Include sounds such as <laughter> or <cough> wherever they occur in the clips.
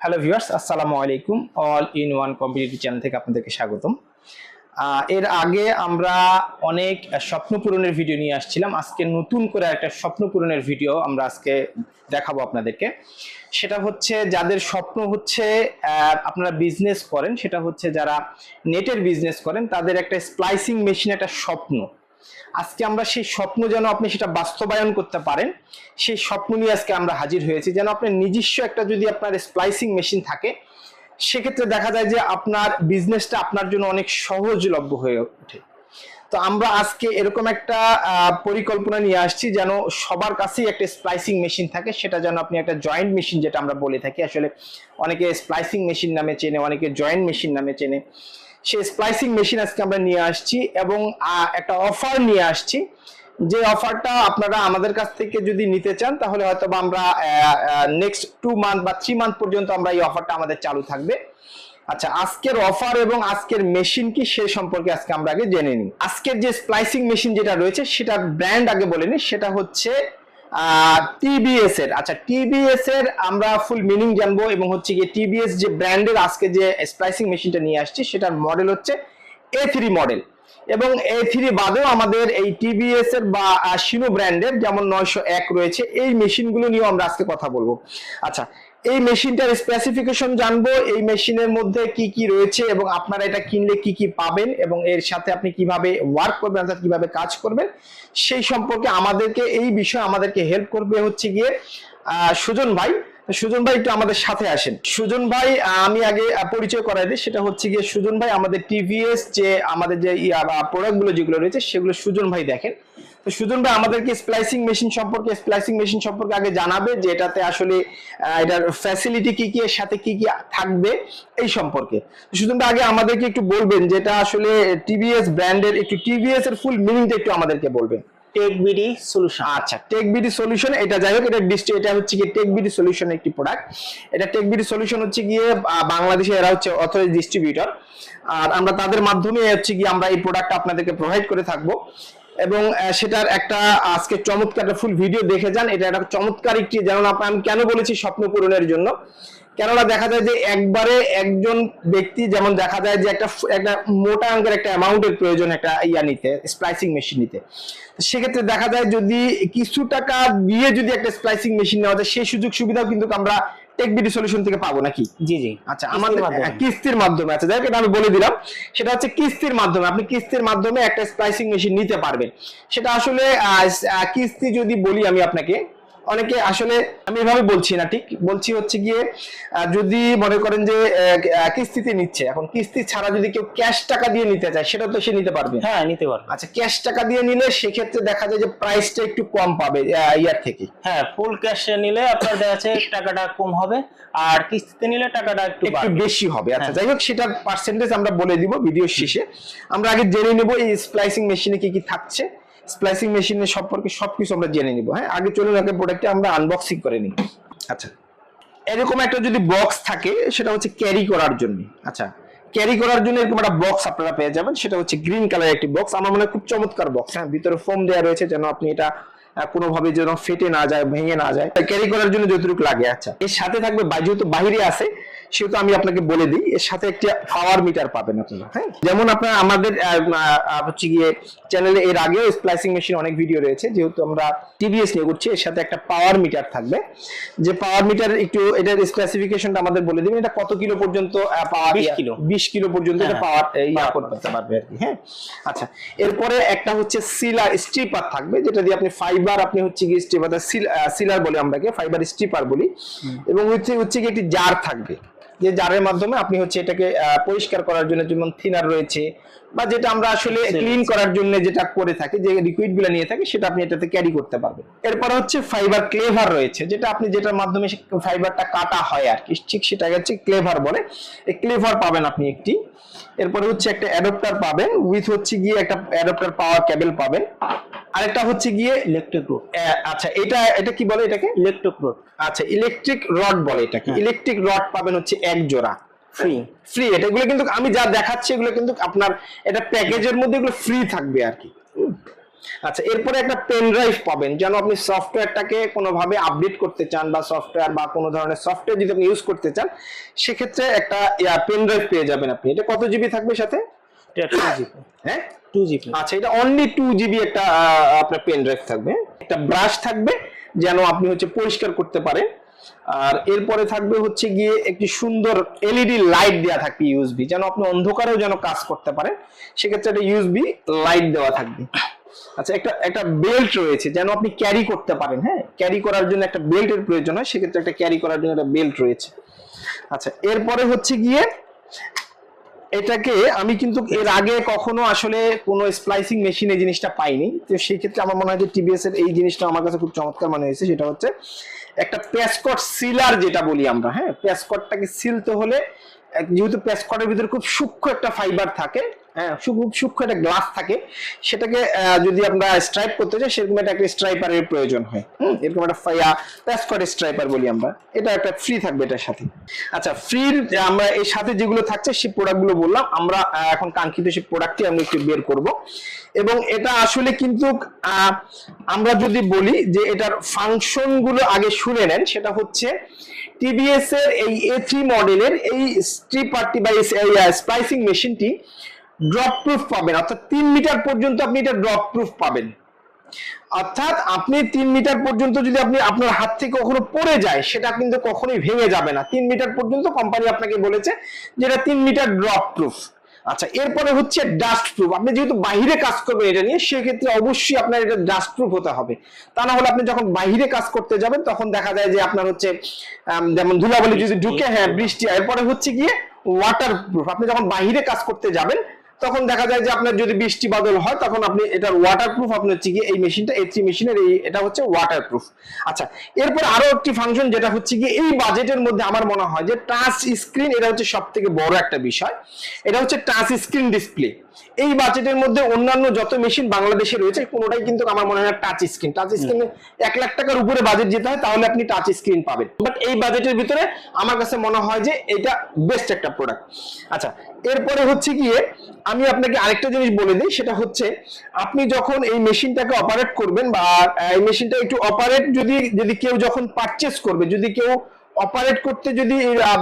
Hello viewers আসসালামু আলাইকুম। All in one competitive channel থেকে আপনাদেরকে স্বাগতম। এর আগে আমরা অনেক স্বপ্ন পূরণের ভিডিও নিয়ে আসছিলাম। আজকে নতুন করে একটা স্বপ্ন পূরণের ভিডিও আমরা আজকে দেখাবো আপনাদেরকে। সেটা হচ্ছে যাদের স্বপ্ন হচ্ছে আপনারা বিজনেস করেন, সেটা হচ্ছে যারা নেটের বিজনেস করেন, তাদের একটা স্প্লাইসিং মেশিন একটা স্বপ্ন। আজকে আমরা সেই স্বপ্ন যেন আপনি সেটা বাস্তবায়ন করতে পারেন, সেই স্বপ্ন নিয়ে আজকে আমরা হাজির হয়েছি। যেন আপনার নিজস্ব একটা যদি আপনার স্প্লাইসিং মেশিন থাকে, সেক্ষেত্রে দেখা যায় যে আপনার বিজনেসটা আপনার জন্য অনেক সহজলভ্য হয়ে ওঠে। তো আমরা আজকে এরকম একটা পরিকল্পনা নিয়ে আসছি যেন সবার কাছেই একটা স্প্লাইসিং মেশিন থাকে, সেটা যেন আপনি একটা জয়েন্ট মেশিন যেটা আমরা বলে থাকি। আসলে অনেকে স্প্লাইসিং মেশিন নামে চেনে, অনেকে জয়েন্ট মেশিন নামে চেনে। সেই স্প্লাইসিং মেশিন আজকে আমরা নিয়ে আসছি এবং একটা অফার নিয়ে আসছি। যে অফারটা আপনারা আমাদের কাছ থেকে যদি নিতে চান, তাহলে হয়তো বা আমরা নেক্সট টু মান্থ বা থ্রি মান্থ পর্যন্ত আমরা এই অফারটা আমাদের চালু থাকবে। আচ্ছা আজকের অফার এবং আজকের মেশিন কি সে সম্পর্কে আজকে আমরা আগে জেনে নিই। আজকের যে স্প্লাইসিং মেশিন যেটা রয়েছে, সেটার ব্র্যান্ড আগে বলে নিই, সেটা হচ্ছে টিবিএস এর। আচ্ছা টিবিএস এর আমরা ফুল মিনিং জানব এবং হচ্ছে গিয়ে টিবিএস যে ব্র্যান্ডের আজকে যে স্প্লাইসিং মেশিনটা নিয়ে আসছি, সেটার মডেল হচ্ছে এ থ্রি মডেল এবং এ থ্রি বাদেও আমাদের এই টিবিএস এর বা শিনো ব্র্যান্ডের যেমন নয়শো এক রয়েছে, এই মেশিনগুলো নিয়েও আমরা আজকে কথা বলব। আচ্ছা এই মেশিনটার স্পেসিফিকেশন জানব, এই মেশিনের মধ্যে কি কি রয়েছে এবং আপনারা এটা কিনলে কি কি পাবেন এবং এর সাথে আপনি কীভাবে ওয়ার্ক করবেন অর্থাৎ কীভাবে কাজ করবেন, সেই সম্পর্কে আমাদেরকে, এই বিষয়ে আমাদেরকে হেল্প করবে হচ্ছে গিয়ে সুজন ভাই। সুজন ভাই একটু আমাদের সাথে আসেন। সুজন ভাই আমি আগে পরিচয় করাই দিই। সেটা হচ্ছে গিয়ে সুজন ভাই আমাদের টিভিএস যে আমাদের যে প্রোডাক্টগুলো যেগুলো রয়েছে, সেগুলো সুজন ভাই দেখেন। তো সুজন ভাই, আমাদেরকে স্প্লাইসিং মেশিন সম্পর্কে স্প্লাইসিং মেশিন সম্পর্কে আগে জানাবে যে এটাতে আসলে এটার ফ্যাসিলিটি কি কি, এর সাথে কি কি থাকবে, এই সম্পর্কে। সুজন ভাই, আগে আমাদেরকে একটু বলবেন যেটা আসলে টিভিএস ব্র্যান্ডের একটু টিভিএস এর ফুল মিনিংটা একটু আমাদেরকে বলবেন। টেক বিডি সলিউশন আচ্ছা টেক বিডি সলিউশন এটা যাই হোক, এটা ডিস্ট্রি এটা হচ্ছে গিয়ে টেক বিডি সলিউশন একটি প্রোডাক্ট এটা টেক বিডি সলিউশন হচ্ছে গিয়ে বাংলাদেশে এরা হচ্ছে অথরাইজ ডিস্ট্রিবিউটর আর আমরা তাদের মাধ্যমে হচ্ছে গিয়ে আমরা এই প্রোডাক্টটা আপনাদেরকে প্রোভাইড করে থাকব। এবং সেটার একটা, আজকে চমৎকার ফুল ভিডিও দেখে যান। এটা একটা চমৎকার একটি, যেমন আমি কেন বলেছি স্বপ্ন পূরণের জন্য? কেননা দেখা যায় যে একবারে একজন ব্যক্তি যেমন দেখা যায় যে একটা একটা মোটা অঙ্কের একটা অ্যামাউন্টের প্রয়োজন একটা ইয়া নিতে স্প্লাইসিং মেশিন নিতে। সেক্ষেত্রে দেখা যায় যদি কিছু টাকা দিয়ে যদি একটা স্প্লাইসিং মেশিন নেওয়া যায় সেই সুযোগ সুবিধাও কিন্তু আমরা টেক বিডি সলিউশন থেকে পাবো নাকি? জি জি। আচ্ছা আমাদের হ্যাঁ, কিস্তির মাধ্যমে। আচ্ছা যাই আমি বলে দিলাম। সেটা হচ্ছে কিস্তির মাধ্যমে। আপনি কিস্তির মাধ্যমে একটা স্প্লাইসিং মেশিন নিতে পারবেন। সেটা আসলে কিস্তি যদি বলি আমি আপনাকে অনেকে আসলে আমি এভাবে বলছি না ঠিক? বলছি হচ্ছে গিয়ে যদি মনে করেন যে কিস্তিতে নিচ্ছে এখন কিস্তি ছাড়া যদি কেউ ক্যাশ টাকা দিয়ে নিতে চায় সেটা তো সে নিতে পারবে। হ্যাঁ নিতে পারবে। আচ্ছা ক্যাশ টাকা দিয়ে নিলে সেক্ষেত্রে দেখা যায় যে প্রাইসটা একটু কম পাবে ইয়ার থেকে। হ্যাঁ ফুল ক্যাশে নিলে আপনার দেখা যাচ্ছে টাকাটা কম হবে আর কিস্তিতে নিলে টাকাটা একটু একটু বেশি হবে। আচ্ছা হ্যাঁ। যাই হোক সেটার পার্সেন্টেজ আমরা বলে দিব ভিডিও শেষে। আমরা আগে জেনে নেব এই স্প্লাইসিং মেশিনে কি কি থাকছে। স্প্লাইসিং মেশিনের সম্পর্কে সবকিছু আমরা জেনে নিব। হ্যাঁ আগে চলুন আগে প্রোডাক্টটা আমরা আনবক্সিং করে নিই। আচ্ছা। এরকম একটা যদি বক্স থাকে সেটা হচ্ছে ক্যারি করার জন্য। আচ্ছা ক্যারি করার জন্য এরকম একটা বক্স আপনারা পেয়ে যাবেন সেটা হচ্ছে গ্রিন কালার একটি বক্স আমার মনে হয় খুব চমৎকার বক্স হ্যাঁ ভিতরে ফোম দেওয়া রয়েছে যেন আপনি এটা কোনোভাবে যেন ফেটে না যায় ভেঙে না যায়। ক্যারি করার জন্য যতটুকু লাগে আচ্ছা। এর সাথে থাকবে যেহেতু বাইরে আছে সেহেতু আমি আপনাকে বলে দিই এর সাথে একটি পাওয়ার মিটার পাবেন আপনারা হ্যাঁ? যেমন আপনার আমাদের হচ্ছে গিয়ে চ্যানেলে এর আগেও স্প্লাইসিং মেশিন অনেক ভিডিও রয়েছে যেহেতু আমরা টিভিএস নিয়ে করছি এর সাথে একটা পাওয়ার মিটার থাকবে। যে পাওয়ার মিটার একটু এটার স্পেসিফিকেশনটা আমাদের বলে দিবেন এটা কত কিলো পর্যন্ত পাওয়ার 20 কিলো। বিশ কিলো পর্যন্ত এটা হ্যাঁ, পাওয়ার ইয়া করতে পারবে আর কি হ্যাঁ? আচ্ছা এরপরে একটা হচ্ছে সিলার স্ট্রিপার থাকবে যেটা দিয়ে আপনি ফাইবার আপনি হচ্ছে গিয়ে স্ট্রিপার সিলার বলি আমরাকে ফাইবার স্ট্রিপার বলি। এবং হচ্ছে হচ্ছে গিয়ে একটি জার থাকবে। যে জারের মাধ্যমে আপনি হচ্ছে এটাকে পরিষ্কার করার জন্য যেমন থিনার রয়েছে বা যেটা আমরা আসলে ক্লিন করার জন্য যেটা করে থাকি যে লিকুইডগুলো নিয়ে থাকি সেটা আপনি এটাতে ক্যারি করতে পারবেন। এরপর হচ্ছে ফাইবার ক্লেভার রয়েছে যেটা আপনি যেটার মাধ্যমে ফাইবারটা কাটা হয় আর কি ঠিক সেটা হচ্ছে ক্লেভার বলে। এই ক্লেভার পাবেন আপনি একটি এরপরে হচ্ছে একটা অ্যাডাপ্টার পাবেন উইথ হচ্ছে গিয়ে একটা অ্যাডাপ্টার পাওয়ার কেবল পাবেন। আরেকটা হচ্ছে গিয়ে ইলেকট্রিক রোড আচ্ছা এটা এটা কি বলে এটাকে? ইলেকট্রিক রোড আচ্ছা ইলেকট্রিক রড বলে এটাকে। হ্যাঁ। ইলেকট্রিক রড পাবেন হচ্ছে এক জোড়া। ফ্রি ফ্রি এটা এগুলো কিন্তু আমি যা দেখাচ্ছি এগুলো কিন্তু আপনার এটা প্যাকেজের মধ্যে এগুলো ফ্রি থাকবে আর কি। আচ্ছা এরপরে একটা পেন ড্রাইভ পাবেন যেন আপনি সফটওয়্যারটাকে কোনোভাবে আপডেট করতে চান বা সফটওয়্যার বা কোনো ধরনের সফটওয়্যার যদি আপনি ইউজ করতে চান সেক্ষেত্রে একটা পেন ড্রাইভ পেয়ে যাবেন আপনি। এটা কত জিবি থাকবে সাথে? হ্যাঁ? টু জিবি আচ্ছা এটা অনলি টু জিবি একটা আপনার পেন ড্রাইভ থাকবে। একটা ব্রাশ থাকবে যেন আপনি হচ্ছে পরিষ্কার করতে পারেন। আর এরপরে থাকবে হচ্ছে গিয়ে একটি সুন্দর এলইডি লাইট দেওয়া থাকবে ইউএসবি যেন আপনি অন্ধকারেও যেন কাজ করতে পারেন। সেক্ষেত্রে একটা ইউএসবি লাইট দেওয়া থাকবে। আচ্ছা একটা একটা বেল্ট রয়েছে যেন আপনি ক্যারি করতে পারেন হ্যাঁ? ক্যারি করার জন্য একটা বেল্টের প্রয়োজন হয়, সেক্ষেত্রে একটা ক্যারি করার জন্য একটা বেল্ট রয়েছে। আচ্ছা এরপরে হচ্ছে গিয়ে এটাকে আমি কিন্তু এর আগে কখনো আসলে কোনো স্প্লাইসিং মেশিন জিনিসটা পাইনি। তো সেই ক্ষেত্রে আমার মনে হয় যে টিবিএস এর এই জিনিসটা আমার কাছে খুব চমৎকার মনে হয়েছে, সেটা হচ্ছে একটা প্যাসকট সিলার যেটা বলি আমরা হ্যাঁ? প্যাসকটটাকে সিলতে হলে, যেহেতু প্যাসকটের ভিতরে খুব সূক্ষ্ম একটা ফাইবার থাকে হ্যাঁ খুব সূক্ষ্ম একটা গ্লাস থাকে। সেটাকে যদি আমরা স্ট্রাইপ করতে চাই সেরকম একটা স্ট্রাইপারের প্রয়োজন হয়। হুম, এরকম একটা ফাইয়া প্যাসকট স্ট্রাইপার বলি আমরা। এটা একটা ফ্রি থাকবে এটার সাথে। আচ্ছা ফ্রির আমরা এর সাথে যেগুলো থাকছে সেই প্রোডাক্টগুলো বললাম। আমরা এখন কাঙ্ক্ষিত সেই প্রোডাক্টটি আমরা একটু বের করব। এবং এটা আসলে কিন্তু আমরা যদি বলি যে এটার ফাংশনগুলো আগে শুনে নেন সেটা হচ্ছে টিবিএস এর এই এ থ্রি মডেলের এই স্ট্রিপারটি বা স্পাইসিং মেশিনটি ড্রপ প্রুফ পাবেন। অর্থাৎ তিন মিটার পর্যন্ত আপনি এটা ড্রপ প্রুফ পাবেন। অর্থাৎ আপনি তিন মিটার পর্যন্ত যদি আপনি আপনার হাত থেকে কখনো পড়ে যায়, সেটা কিন্তু কখনোই ভেঙে যাবে না। তিন মিটার পর্যন্ত কোম্পানি আপনাকে বলেছে যে এটা তিন মিটার ড্রপ প্রুফ আচ্ছা এরপরে হচ্ছে ডাস্ট প্রুফ আপনি যেহেতু বাইরে কাজ করবেন এটা নিয়ে, সেক্ষেত্রে অবশ্যই আপনার এটা ডাস্ট প্রুফ হতে হবে। তা না হলে আপনি যখন বাইরে কাজ করতে যাবেন, তখন দেখা যায় যে আপনার হচ্ছে যেমন ধুলাবালি যদি ঢুকে হ্যাঁ বৃষ্টি, এরপরে হচ্ছে গিয়ে ওয়াটার প্রুফ আপনি যখন বাহিরে কাজ করতে যাবেন তখন দেখা যায় যে আপনার যদি বৃষ্টি বাদল হয়, তখন আপনি এটার ওয়াটার প্রুফ আপনি হচ্ছে কি এই মেশিনটা এই থ্রি মেশিনের এই, এটা হচ্ছে ওয়াটার প্রুফ আচ্ছা এরপর আরও একটি ফাংশন যেটা হচ্ছে কি এই বাজেটের মধ্যে আমার মনে হয় যে টাচ স্ক্রিন এটা হচ্ছে সব থেকে বড় একটা বিষয়। এটা হচ্ছে টাচ স্ক্রিন ডিসপ্লে এই বাজেটের মধ্যে অন্যান্য যত মেশিন বাংলাদেশে রয়েছে কোনোটাই কিন্তু আমার মনে হয় টাচ স্ক্রিন টাচ স্ক্রিনে এক লাখ টাকার উপরে বাজেট যেতে হয় তাহলে আপনি টাচ স্ক্রিন পাবেন। বাট এই বাজেটের ভিতরে আমার কাছে মনে হয় যে এটা বেস্ট একটা প্রোডাক্ট আচ্ছা এরপরে হচ্ছে গিয়ে আমি আপনাকে আরেকটা জিনিস বলে দিই সেটা হচ্ছে আপনি যখন এই মেশিনটাকে অপারেট করবেন বা এই মেশিনটা একটু অপারেট যদি যদি কেউ যখন পারচেস করবে যদি কেউ অপারেট করতে যদি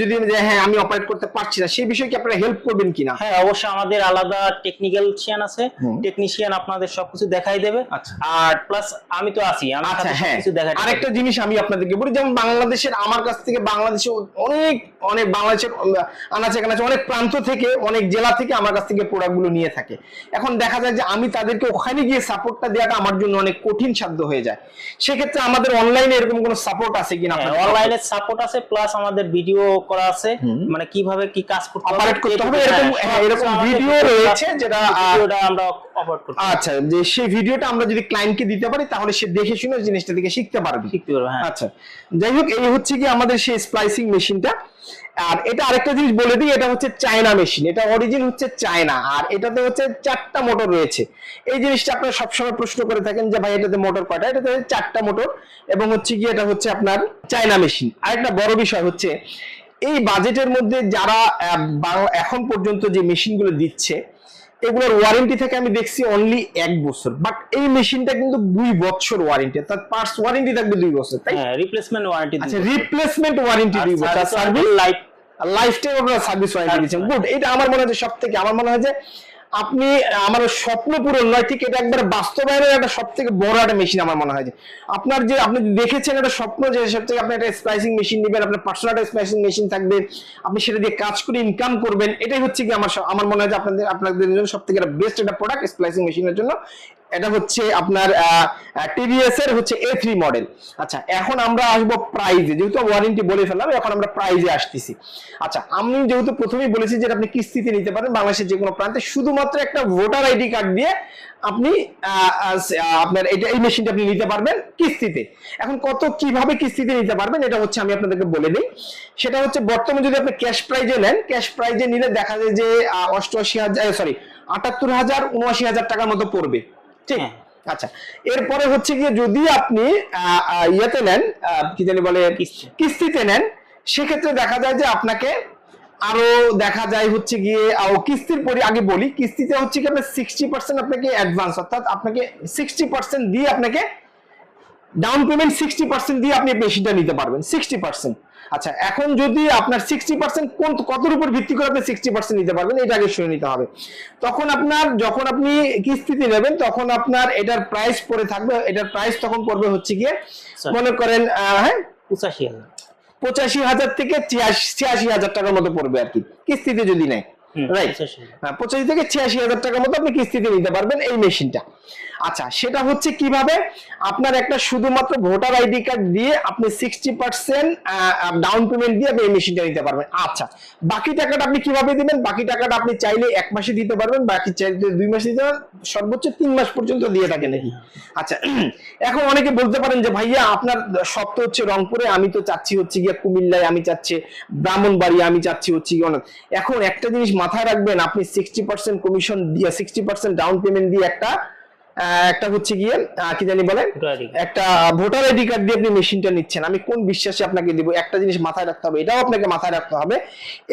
যদি হ্যাঁ আমি অপারেট করতে পারছি না সেই বিষয়ে কি আপনারা হেল্প করবেন কিনা? হ্যাঁ অবশ্যই আমাদের আলাদা টেকনিক্যাল আছে। টেকনিশিয়ান আপনাদের সবকিছু দেখাই দেবে। আচ্ছা। আর প্লাস আমি তো আছি আমি আচ্ছা সাথে হ্যাঁ। সবকিছু দেখাই আরেকটা জিনিস আমি আপনাদেরকে বলি যেমন বাংলাদেশের আমার কাছ থেকে বাংলাদেশে অনেক অনেক বাংলাদেশের আনাচে কানাচে অনেক প্রান্ত থেকে অনেক জেলা থেকে আমার কাছ থেকে প্রোডাক্টগুলো নিয়ে থাকে। এখন দেখা যায় যে আমি তাদেরকে ওখানে গিয়ে সাপোর্টটা দেওয়াটা আমার জন্য অনেক কঠিন সাধ্য হয়ে যায়। সেক্ষেত্রে আমাদের অনলাইনে এরকম কোনো সাপোর্ট আছে কিনা হ্যাঁ অনলাইনে সাপোর্ট আছে প্লাস আমাদের ভিডিও করা আছে মানে কীভাবে কি কাজ করতে হবে, হ্যাঁ, এরকম- হ্যাঁ, ভিডিও রয়েছে যেটা, আমরা করতে আচ্ছা যে সেই ভিডিওটা আমরা যদি ক্লায়েন্টকে দিতে পারি তাহলে সে দেখে শুনে জিনিসটা থেকে শিখতে পারবে। শিখতে পারব হ্যাঁ। আচ্ছা যাই হোক এই হচ্ছে কি আমাদের সেই স্প্লাইসিং মেশিনটা আর এটা আরেকটা জিনিস বলে দিই এটা হচ্ছে চায়না মেশিন এটা অরিজিন হচ্ছে চায়না আর এটাতে হচ্ছে চারটা মোটর রয়েছে। এই জিনিসটা আপনারা সবসময় প্রশ্ন করে থাকেন যে ভাই এটাতে মোটর কয়টা? এটাতে হচ্ছে চারটা মোটর এবং হচ্ছে কি এটা হচ্ছে আপনার চায়না মেশিন আরেকটা বড় বিষয় হচ্ছে এই বাজেটের মধ্যে যারা এখন পর্যন্ত যে মেশিনগুলো দিচ্ছে এগুলোর ওয়ারেন্টি থেকে আমি দেখছি অনলি এক বছর। বাট এই মেশিনটা কিন্তু দুই বছর ওয়ারেন্টি তার পার্টস ওয়ারেন্টি থাকবে দুই বছর তাই? হ্যাঁ রিপ্লেসমেন্ট ওয়ারেন্টি আচ্ছা রিপ্লেসমেন্ট ওয়ারেন্টি দুই বছর। সার্ভিস লাইফ লাইফ টাইম আপনারা সার্ভিস ওয়ারেন্টি দিচ্ছেন গুড এটা আমার মনে হয় সব থেকে আমার মনে হয় যে আপনি, আমার স্বপ্ন পূরণ নয়, ঠিক এটা একবার বাস্তবায়নের একটা সব থেকে বড় একটা মেশিন আমার মনে হয় যে, আপনার যে, আপনি দেখেছেন একটা স্বপ্ন যে সব থেকে আপনি একটা স্প্লাইসিং মেশিন নেবেন, আপনার পার্সোনাল একটা স্প্লাইসিং মেশিন থাকবে, আপনি সেটা দিয়ে কাজ করে ইনকাম করবেন, এটাই হচ্ছে কি আমার আমার মনে হয় যে আপনাদের আপনাদের জন্য সব থেকে একটা বেস্ট একটা প্রোডাক্ট স্প্লাইসিং মেশিনের জন্য। এটা হচ্ছে আপনার টিভিএস এর হচ্ছে এ থ্রি মডেল আচ্ছা এখন আমরা আসব প্রাইজে যেহেতু ওয়ারেন্টি বলে ফেললাম, এখন আমরা প্রাইজে আসতেছি। আচ্ছা আমি যেহেতু প্রথমেই বলেছি যে আপনি কিস্তিতে নিতে পারেন বাংলাদেশের যে কোনো প্রান্তে, শুধুমাত্র একটা ভোটার আইডি কার্ড দিয়ে আপনি আপনার এটা, এই মেশিনটা আপনি নিতে পারবেন কিস্তিতে। এখন কত কীভাবে কিস্তিতে নিতে পারবেন, এটা হচ্ছে আমি আপনাদেরকে বলে দিই। সেটা হচ্ছে বর্তমানে যদি আপনি ক্যাশ প্রাইজে নেন ক্যাশ প্রাইজে নিলে দেখা যায় যে অষ্টআশি হাজার সরি আটাত্তর হাজার, উনআশি হাজার টাকার মতো পড়বে। ঠিক। আচ্ছা এরপরে হচ্ছে গিয়ে যদি আপনি ইয়েতে নেন কি জানি বলে কিস্তি। কিস্তিতে নেন সেক্ষেত্রে দেখা যায় যে আপনাকে আরও দেখা যায় হচ্ছে গিয়ে কিস্তির পরে আগে বলি কিস্তিতে হচ্ছে কি আপনার সিক্সটি পার্সেন্ট আপনাকে অ্যাডভান্স অর্থাৎ আপনাকে সিক্সটি পার্সেন্ট দিয়ে আপনাকে ডাউন পেমেন্ট সিক্সটি পার্সেন্ট দিয়ে আপনি মেশিনটা নিতে পারবেন সিক্সটি পার্সেন্ট আচ্ছা এখন যদি আপনার সিক্সটি পার্সেন্ট কোন কতর উপর ভিত্তি করে আপনি সিক্সটি পার্সেন্ট নিতে পারবেন এটা আগে শুনে নিতে হবে। তখন আপনার যখন আপনি কিস্তিতে নেবেন তখন আপনার এটার প্রাইস পড়ে থাকবে এটার প্রাইস তখন পড়বে হচ্ছে গিয়ে মনে করেন হ্যাঁ? পঁচাশি হাজার। পঁচাশি হাজার থেকে ছিয়াশি হাজার টাকার মতো পড়বে আর কি কিস্তিতে যদি নেয় রাইট হ্যাঁ পঁচাশি থেকে ছিয়াশি হাজার টাকার মতো আপনি কিস্তিতে নিতে পারবেন এই মেশিনটা। আচ্ছা সেটা হচ্ছে কীভাবে? আপনার একটা শুধুমাত্র ভোটার আইডি কার্ড দিয়ে আপনি সিক্সটি পার্সেন্ট ডাউন পেমেন্ট দিয়ে আপনি এই মেশিনটা নিতে পারবেন। আচ্ছা বাকি টাকাটা আপনি কীভাবে দিবেন? বাকি টাকাটা আপনি চাইলে এক মাসে দিতে পারবেন, বাকি চাইলে দুই মাসে দিতে সর্বোচ্চ তিন মাস পর্যন্ত দিয়ে থাকে নাকি? আচ্ছা <clears throat> এখন অনেকে বলতে পারেন যে, ভাইয়া, আপনার সব তো হচ্ছে রংপুরে, আমি তো চাচ্ছি হচ্ছে গিয়ে কুমিল্লায়, আমি চাচ্ছি ব্রাহ্মণবাড়ি, আমি চাচ্ছি হচ্ছে গিয়ে অনেক এখন একটা জিনিস মাথায় রাখবেন, আপনি সিক্সটি পার্সেন্ট কমিশন দিয়ে সিক্সটি পার্সেন্ট ডাউন পেমেন্ট দিয়ে একটা একটা হচ্ছে গিয়ে কি জানি card। একটা ভোটার আইডি কার্ড দিয়ে আপনি মেশিনটা নিচ্ছেন। আমি কোন বিশ্বাসে আপনাকে দিব? একটা জিনিস মাথায় রাখতে হবে এটাও আপনাকে মাথায় রাখতে হবে।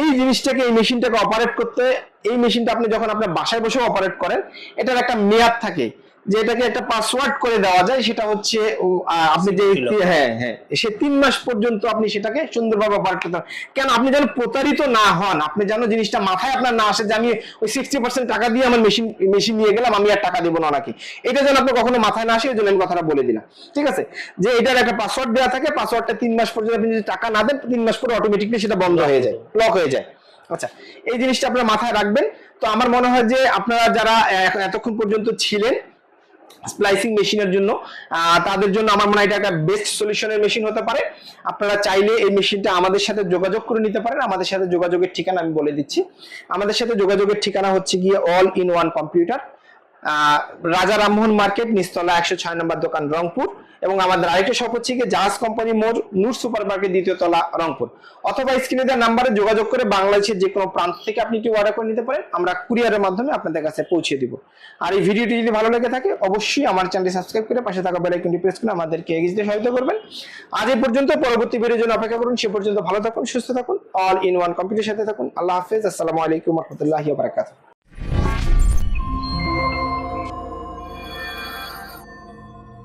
এই জিনিসটাকে এই মেশিনটাকে অপারেট করতে এই মেশিনটা আপনি যখন আপনার বাসায় বসে অপারেট করেন এটার একটা মেয়াদ থাকে। যে এটাকে একটা পাসওয়ার্ড করে দেওয়া যায় সেটা হচ্ছে আপনি যে হ্যাঁ হ্যাঁ সে তিন মাস পর্যন্ত আপনি সেটাকে সুন্দরভাবে অপারেট করতে কেন? আপনি যেন প্রতারিত না হন আপনি যেন জিনিসটা মাথায় আপনার না আসে যে আমি ওই সিক্সটি পার্সেন্ট টাকা দিয়ে আমার মেশিন মেশিন নিয়ে গেলাম আমি আর টাকা দেবো না নাকি? এটা যেন আপনার কখনো মাথায় না আসে ওই জন্য আমি কথাটা বলে দিলাম। ঠিক আছে? যে এটার একটা পাসওয়ার্ড দেওয়া থাকে পাসওয়ার্ডটা তিন মাস পর্যন্ত আপনি যদি টাকা না দেন তিন মাস পরে অটোমেটিকলি সেটা বন্ধ হয়ে যায় লক হয়ে যায়। আচ্ছা এই জিনিসটা আপনার মাথায় রাখবেন। তো আমার মনে হয় যে আপনারা যারা এতক্ষণ পর্যন্ত ছিলেন স্প্লাইসিং মেশিনের জন্য তাদের জন্য আমার মনে হয় এটা একটা বেস্ট সলিউশনের মেশিন হতে পারে। আপনারা চাইলে এই মেশিনটা আমাদের সাথে যোগাযোগ করে নিতে পারেন। আমাদের সাথে যোগাযোগের ঠিকানা আমি বলে দিচ্ছি। আমাদের সাথে যোগাযোগের ঠিকানা হচ্ছে গিয়ে অল ইন ওয়ান কম্পিউটার রাজা রামমোহন মার্কেট নিস্তলা একশো ছয় নম্বর দোকান রংপুর, এবং আমাদের আরেকটা শপ হচ্ছে গিয়ে জাহাজ কোম্পানি মোড়, নূর সুপার মার্কেট দ্বিতীয় তলা রংপুর। অথবা স্ক্রিনে দেওয়া নাম্বারে যোগাযোগ করে বাংলাদেশের যে কোনো প্রান্ত থেকে আপনি এটি অর্ডার করে নিতে পারেন, আমরা কুরিয়ারের মাধ্যমে আপনাদের কাছে পৌঁছে দিব। আর এই ভিডিওটি যদি ভালো লেগে থাকে, অবশ্যই আমার চ্যানেলটি সাবস্ক্রাইব করে পাশে থাকা বেল আইকনটি প্রেস করে আমাদেরকে এগিয়ে যেতে সহায়তা করবেন। আজ এই পর্যন্ত, পরবর্তী ভিডিওর জন্য অপেক্ষা করুন, সে পর্যন্ত ভালো থাকুন, সুস্থ থাকুন অল ইন ওয়ান কম্পিউটার সাথে থাকুন। আল্লাহ হাফেজ, আসসালামু আলাইকুম রহমতুল্লাহি বারাকাতুহু।